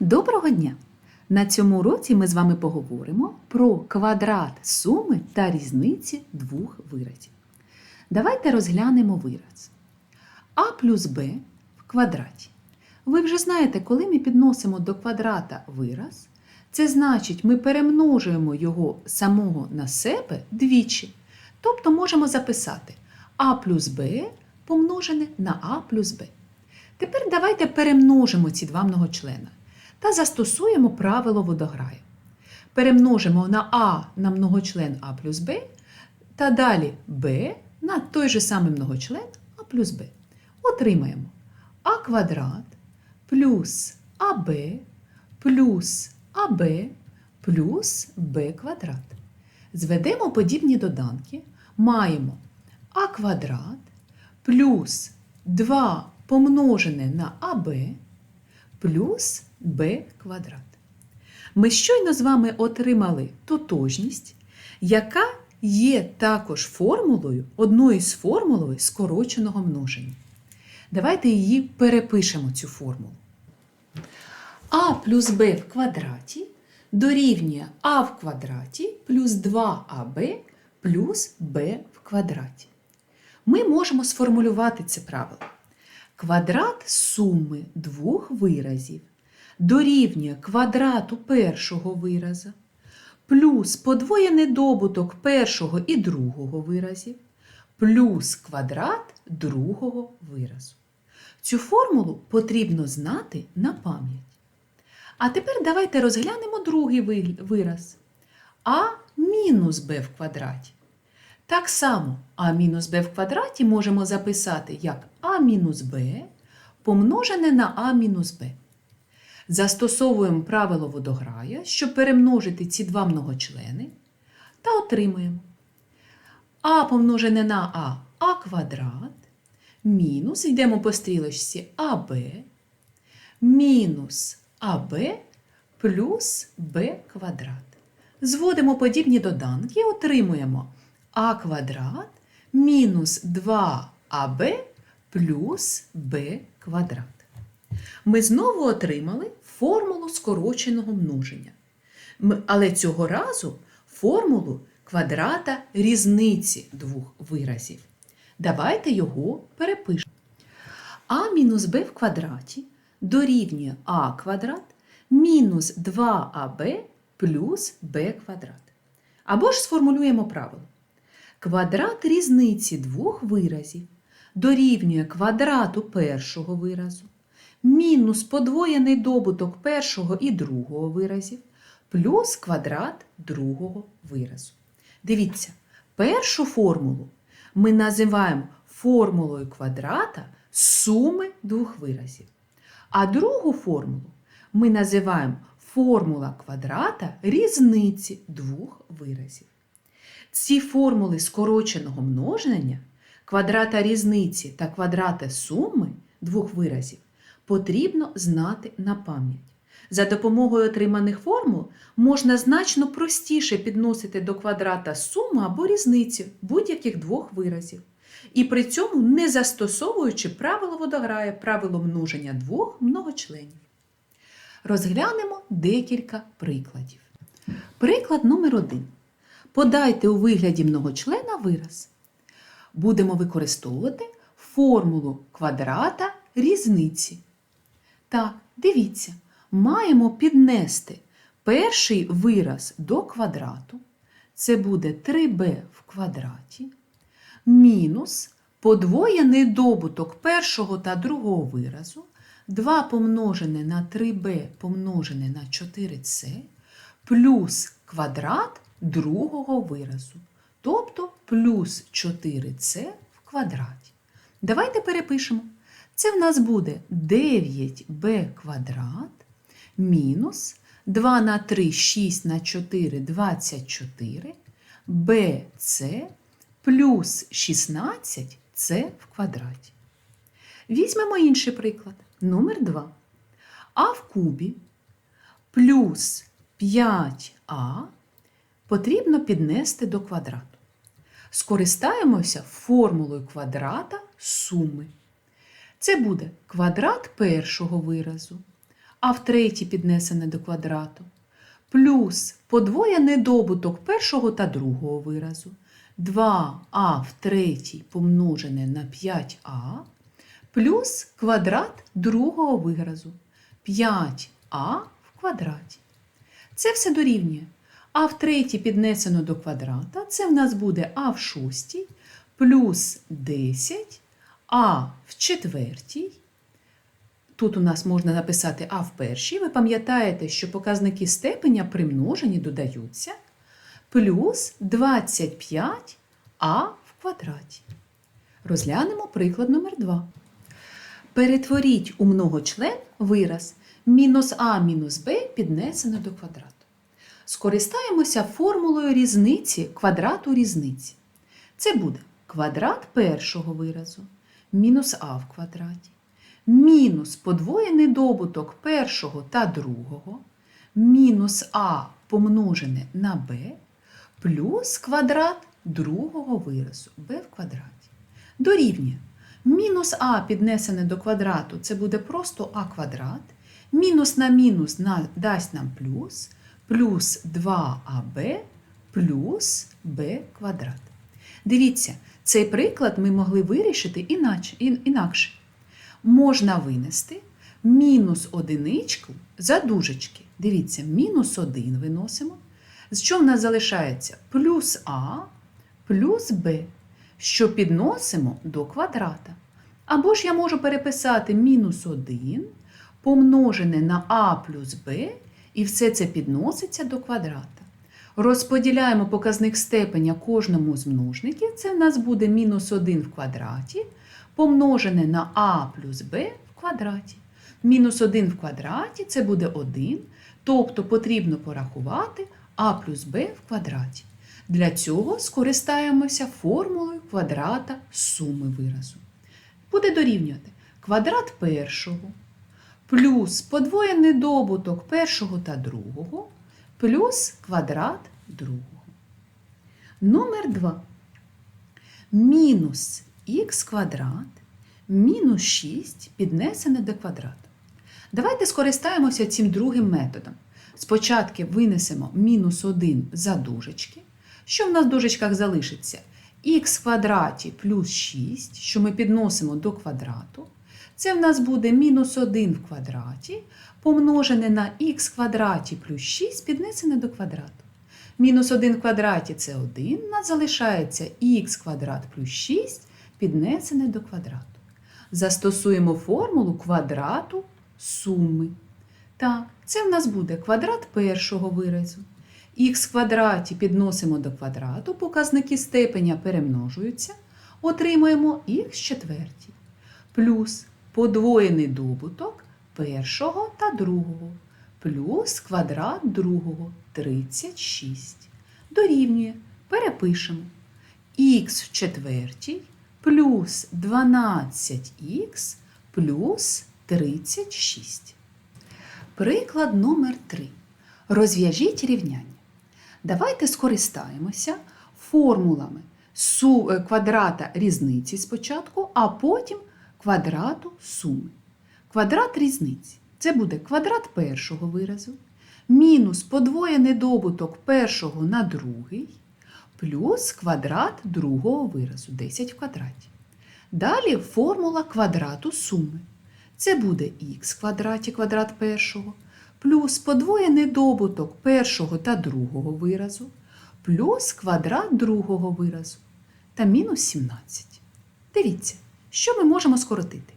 Доброго дня! На цьому уроці ми з вами поговоримо про квадрат суми та різниці двох виразів. Давайте розглянемо вираз а плюс b в квадраті. Ви вже знаєте, коли ми підносимо до квадрата вираз, це значить, ми перемножуємо його самого на себе двічі. Тобто можемо записати а плюс b помножене на а плюс b. Тепер давайте перемножимо ці два многочлена та застосуємо правило водограю. Перемножимо на а на многочлен а плюс b та далі b на той же самий многочлен а плюс b. Отримаємо а квадрат плюс аб плюс аб плюс b квадрат. Зведемо подібні доданки. Маємо а квадрат плюс 2 помножене на АБ плюс Б квадрат. Ми щойно з вами отримали тотожність, яка є також формулою, одною з формулою скороченого множення. Давайте її перепишемо, цю формулу. А плюс Б в квадраті дорівнює А в квадраті плюс 2АБ плюс Б в квадраті. Ми можемо сформулювати це правило. Квадрат суми двох виразів дорівнює квадрату першого вираза плюс подвоєний добуток першого і другого виразів плюс квадрат другого виразу. Цю формулу потрібно знати на пам'ять. А тепер давайте розглянемо другий вираз. А мінус b в квадраті. Так само а мінус b в квадраті можемо записати як а мінус b помножене на а мінус b. Застосовуємо правило водограя, щоб перемножити ці два многочлени та отримуємо а помножене на а а квадрат мінус, йдемо по стрілочці АБ мінус АБ плюс Б квадрат. Зводимо подібні доданки і отримуємо а квадрат мінус 2аб плюс b квадрат. Ми знову отримали формулу скороченого множення. Але цього разу формулу квадрата різниці двох виразів. Давайте його перепишемо. а мінус b в квадраті дорівнює а квадрат мінус 2аб плюс b квадрат. Або ж сформулюємо правило. Квадрат різниці двох виразів дорівнює квадрату першого виразу мінус подвоєний добуток першого і другого виразів плюс квадрат другого виразу. Дивіться, першу формулу ми називаємо формулою квадрата суми двох виразів. А другу формулу ми називаємо формула квадрата різниці двох виразів. Ці формули скороченого множення, квадрата різниці та квадрата суми двох виразів потрібно знати на пам'ять. За допомогою отриманих формул можна значно простіше підносити до квадрата суму або різницю будь-яких двох виразів. І при цьому не застосовуючи правило водограя, правило множення двох многочленів. Розглянемо декілька прикладів. Приклад номер один. Подайте у вигляді многочлена вираз. Будемо використовувати формулу квадрата різниці. Так, дивіться, маємо піднести перший вираз до квадрату. Це буде 3b в квадраті, мінус подвоєний добуток першого та другого виразу, 2 помножене на 3b помножене на 4c, плюс квадрат другого виразу, тобто плюс 4c в квадраті. Давайте перепишемо. Це в нас буде 9b квадрат мінус 2 на 3, 6 на 4, 24, bc плюс 16 c в квадраті. Візьмемо інший приклад. Номер 2. А в кубі плюс 5а потрібно піднести до квадрату. Скористаємося формулою квадрата суми. Це буде квадрат першого виразу, а втретє піднесене до квадрату, плюс подвоєний добуток першого та другого виразу, 2а в третій помножене на 5а, плюс квадрат другого виразу, 5а в квадраті. Це все дорівнює. А в третій піднесено до квадрата, це в нас буде а в шостій, плюс 10, а в четвертій. Тут у нас можна написати а в першій. Ви пам'ятаєте, що показники степеня при множенні додаються, плюс 25 а в квадраті. Розглянемо приклад номер 2. Перетворіть у многочлен вираз мінус а мінус б піднесено до квадрату. Скористаємося формулою різниці квадрату різниці. Це буде квадрат першого виразу мінус а в квадраті, мінус подвоєний добуток першого та другого, мінус а помножене на b, плюс квадрат другого виразу b в квадраті. Дорівнює. Мінус а піднесене до квадрату це буде просто а квадрат. Мінус на мінус дасть нам плюс, плюс 2аб плюс b квадрат. Дивіться, цей приклад ми могли вирішити іначе, інакше. Можна винести мінус одиничку за дужечки. Дивіться, мінус 1 виносимо. З чого в нас залишається? Плюс а плюс b, що підносимо до квадрата. Або ж я можу переписати мінус 1 помножене на а плюс b, і все це підноситься до квадрата. Розподіляємо показник степеня кожному з множників. Це в нас буде мінус 1 в квадраті, помножене на а плюс b в квадраті. Мінус 1 в квадраті це буде 1, тобто потрібно порахувати а плюс b в квадраті. Для цього скористаємося формулою квадрата суми виразу. Буде дорівнювати квадрат першого плюс подвоєний добуток першого та другого плюс квадрат другого. Номер 2. Мінус х квадрат мінус 6 піднесене до квадрату. Давайте скористаємося цим другим методом. Спочатку винесемо мінус 1 за дужечки. Що в нас в дужечках залишиться? х квадраті плюс 6, що ми підносимо до квадрату. Це в нас буде мінус 1 в квадраті, помножене на х квадраті плюс 6 піднесене до квадрату. Мінус 1 в квадраті це 1, у нас залишається х квадрат плюс 6 піднесене до квадрату. Застосуємо формулу квадрату суми. Так, це в нас буде квадрат першого виразу. Х квадраті підносимо до квадрату, показники степеня перемножуються, отримуємо х четвертій. Плюс подвоєний добуток першого та другого, плюс квадрат другого 36. Дорівнює. Перепишемо. х в четвертій плюс 12х плюс 36. Приклад номер 3. Розв'яжіть рівняння. Давайте скористаємося формулами е, квадрата різниці спочатку, а потім квадрату суми. Квадрат різниці це буде квадрат першого виразу, мінус подвоєний добуток першого на другий, плюс квадрат другого виразу 10 в квадраті. Далі формула квадрату суми. Це буде х квадраті квадрат першого, плюс подвоєний добуток першого та другого виразу, плюс квадрат другого виразу та мінус 17. Дивіться, що ми можемо скоротити.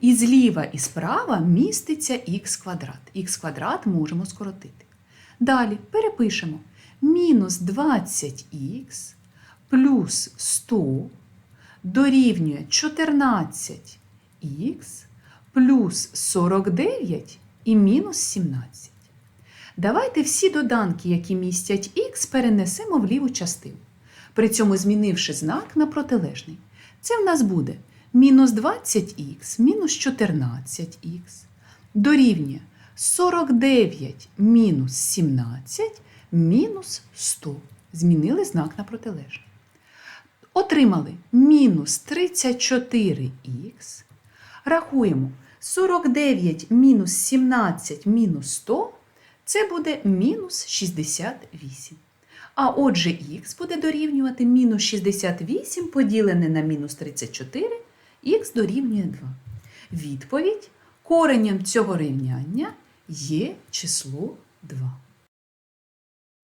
І зліва і справа міститься х квадрат. Х квадрат можемо скоротити. Далі перепишемо мінус 20х плюс 100 дорівнює 14х плюс 49 і мінус 17. Давайте всі доданки, які містять х, перенесемо в ліву частину, при цьому змінивши знак на протилежний. Це в нас буде мінус 20х мінус 14х дорівнює 49 мінус 17 мінус 100. Змінили знак на протилежний. Отримали мінус 34х. Рахуємо 49 мінус 17 мінус 100 це буде мінус 68. А отже, х буде дорівнювати мінус 68 поділене на мінус 34, х дорівнює 2. Відповідь коренем цього рівняння є число 2.